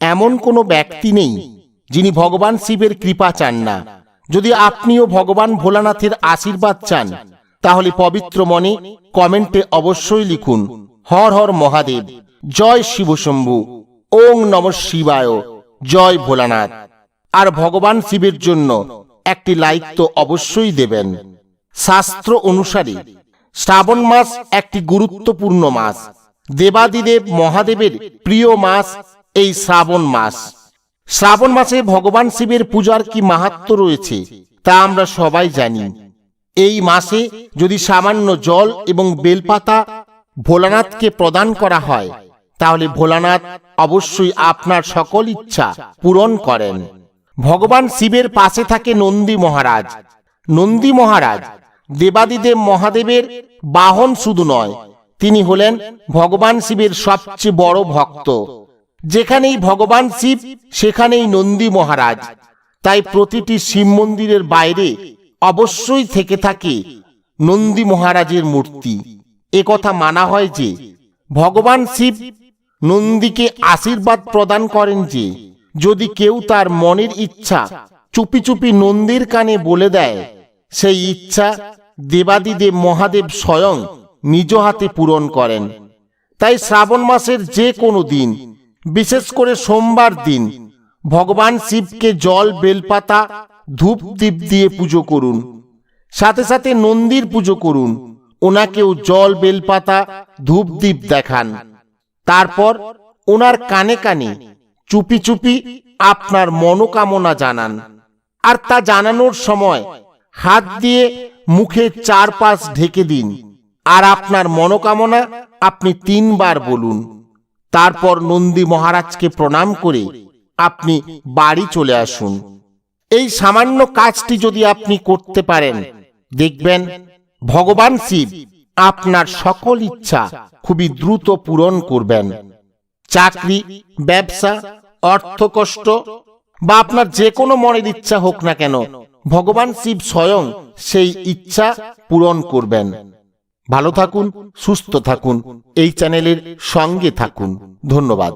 এমন কোনো ব্যক্তি নেই যিনি ভগবান শিবের কৃপা চান না। যদি আপনিও ভগবান ভোলানাথের আশীর্বাদ চান, তাহলে পবিত্র মনে কমেন্টে অবশ্যই লিখুন, হর হর মহাদেব, জয় শিবশম্ভু, ওং নম শিবায়, জয় ভোলানাথ। আর ভগবান শিবের জন্য একটি লাইক তো অবশ্যই দেবেন। শাস্ত্র অনুসারে শ্রাবণ মাস একটি গুরুত্বপূর্ণ মাস। দেবাদিদেব মহাদেবের প্রিয় মাস এই শ্রাবণ মাস। শ্রাবণ মাসে ভগবান শিবের পূজার কি মাহাত্ম রয়েছে, তা আমরা সবাই জানি। এই মাসে যদি সামান্য জল এবং বেলপাতা ভোলানাথকে প্রদান করা হয়, তাহলে ভোলানাথ অবশ্যই আপনার সকল ইচ্ছা পূরণ করেন। ভগবান শিবের পাশে থাকে নন্দী মহারাজ। নন্দী মহারাজ দেবাদিদেব মহাদেবের বাহন শুধু নয়, তিনি হলেন ভগবান শিবের সবচেয়ে বড় ভক্ত। যেখানেই ভগবান শিব, সেখানেই নন্দী মহারাজ। তাই প্রতিটি শিব মন্দিরের বাইরে অবশ্যই থেকে থাকে নন্দী মহারাজের মূর্তি। কথা মানা হয় যে, ভগবান শিব নন্দীকে আশীর্বাদ প্রদান করেন যে, যদি কেউ তার মনের ইচ্ছা চুপি চুপি নন্দীর কানে বলে দেয়, সেই ইচ্ছা দেবাদিদেব মহাদেব স্বয়ং নিজ হাতে পূরণ করেন। তাই শ্রাবণ মাসের যে কোনো দিন বিশেষ করে সোমবার দিন, ভগবান শিবকে জল, বেলপাতা, ধূপ, দীপ দিয়ে পুজো করুন। সাথে সাথে নন্দীর পুজো করুন। ওনাকেও জল, বেলপাতা, ধূপ, দীপ দেখান। তারপর ওনার কানে কানে চুপি চুপি আপনার মনোকামনা জানান। আর তা জানানোর সময় হাত দিয়ে মুখে চারপাশ ঢেকে দিন। আর আপনার মনোকামনা আপনি তিনবার বলুন। তারপর নন্দী মহারাজকে প্রণাম করে আপনি বাড়ি চলে আসুন। এই সামান্য কাজটি যদি আপনি করতে পারেন, দেখবেন ভগবান শিব আপনার সকল ইচ্ছা খুবই দ্রুত পূরণ করবেন। চাকরি, ব্যবসা, অর্থকষ্ট বা আপনার যে কোনো মনের ইচ্ছা হোক না কেন, ভগবান শিব স্বয়ং সেই ইচ্ছা পূরণ করবেন। ভালো থাকুন সুস্থ থাকুন। এই চ্যানেলের সঙ্গে থাকুন। ধন্যবাদ।